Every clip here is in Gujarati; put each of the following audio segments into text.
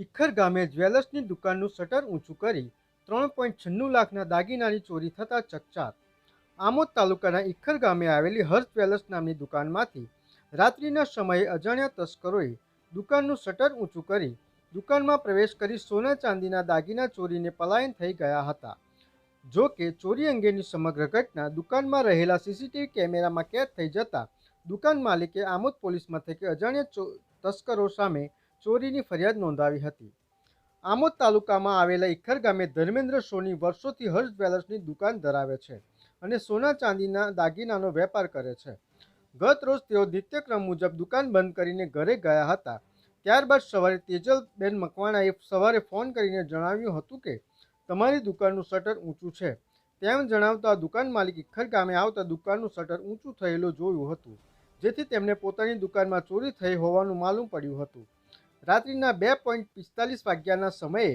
ઇખર ગામે જ્વેલર્સની દુકાનનું શટર ઊંચું કરી ત્રણ પોઈન્ટ છન્નું લાખના દાગીનાની ચોરી થતાં ચકચાર. આમોદ તાલુકાના ઇખર ગામે આવેલી હર્ષ જ્વેલર્સ નામની દુકાનમાંથી રાત્રિના સમયે અજાણ્યા તસ્કરોએ દુકાનનું શટર ઊંચું કરી દુકાનમાં પ્રવેશ કરી સોના ચાંદીના દાગીના ચોરીને પલાયન થઈ ગયા હતા. જો કે ચોરી અંગેની સમગ્ર ઘટના દુકાનમાં રહેલા સીસીટીવી કેમેરામાં કેદ થઈ જતા દુકાન માલિકે આમોદ પોલીસ મથકે અજાણ્યા તસ્કરો સામે ચોરીની ફરિયાદ નોંધાવી હતી. આમોદ તાલુકામાં આવેલા ઇખર ગામે ધર્મેન્દ્ર સોની વર્ષોથી હર્ષ જ્વેલર્સની દુકાન ધરાવે છે અને સોના ચાંદીના દાગીનાનો વેપાર કરે છે. ગત રોજ તેઓ નિત્યક્રમ મુજબ દુકાન બંધ કરીને ઘરે ગયા હતા. ત્યારબાદ સવારે તેજલબેન મકવાણાએ સવારે ફોન કરીને જણાવ્યું હતું કે, તમારી દુકાનનું શટર ઊંચું છે. તેમ જણાવતા દુકાન માલિક ઇખર ગામે આવતા દુકાનનું શટર ઊંચું થયેલું જોયું હતું, જેથી તેમને પોતાની દુકાનમાં ચોરી થઈ હોવાનું માલુમ પડ્યું હતું. રાત્રિના બે પોઈન્ટ પિસ્તાલીસ વાગ્યાના સમયે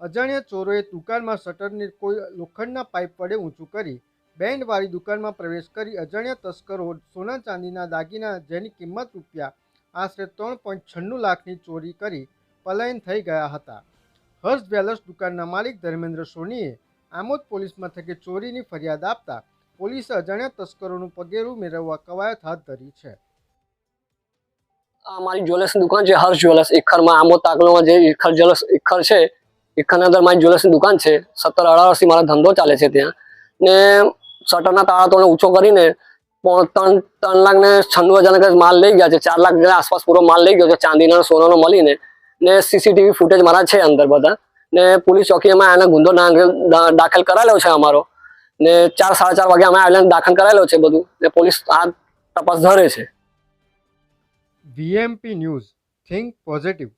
અજાણ્યા ચોરોએ દુકાનમાં શટરને કોઈ લોખંડના પાઇપ વડે ઊંચું કરી બેન્ડવાળી દુકાનમાં પ્રવેશ કરી અજાણ્યા તસ્કરો સોના ચાંદીના દાગીના જેની કિંમત રૂપિયા આશરે ત્રણ પોઈન્ટ છન્નું લાખની ચોરી કરી પલાયન થઈ ગયા હતા. હર્ષ જ્વેલર્સ દુકાનના માલિક ધર્મેન્દ્ર સોનીએ આમોદ પોલીસ મથકે ચોરીની ફરિયાદ આપતા પોલીસે અજાણ્યા તસ્કરોનું પગેરું મેળવવા કવાયત હાથ ધરી છે. મારી જ્વેલર્સની દુકાન છે, હર્ષ જ્વેલર્સ, ઇખરમાં આમો તાકલોમાં જે ઇખર જ્વેલર્સ, ઇખર છે, ઇખરની અંદર મારી જ્વેલર્સની દુકાન છે, સત્તર અઢાર મારો ધંધો ચાલે છે ત્યાં. ને શટરના તાળા તો ઊંચો કરીને પણ ત્રણ ત્રણ લાખ ને છન્નું હજાર માલ લઈ ગયા છે, ચાર લાખ આસપાસ પૂરો માલ લઈ ગયો છે, ચાંદીના, સોનાનો મળીને. ને સીસીટીવી ફૂટેજ મારા છે અંદર બધા. ને પોલીસ ચોકીમાં એને ગુંદો દાખલ કરાયેલો છે અમારો. ને ચાર, સાડા ચાર વાગે અમે આવેલા દાખલ કરાયેલો છે બધું. ને પોલીસ આ તપાસ ધરે છે. BMP News. Think positive.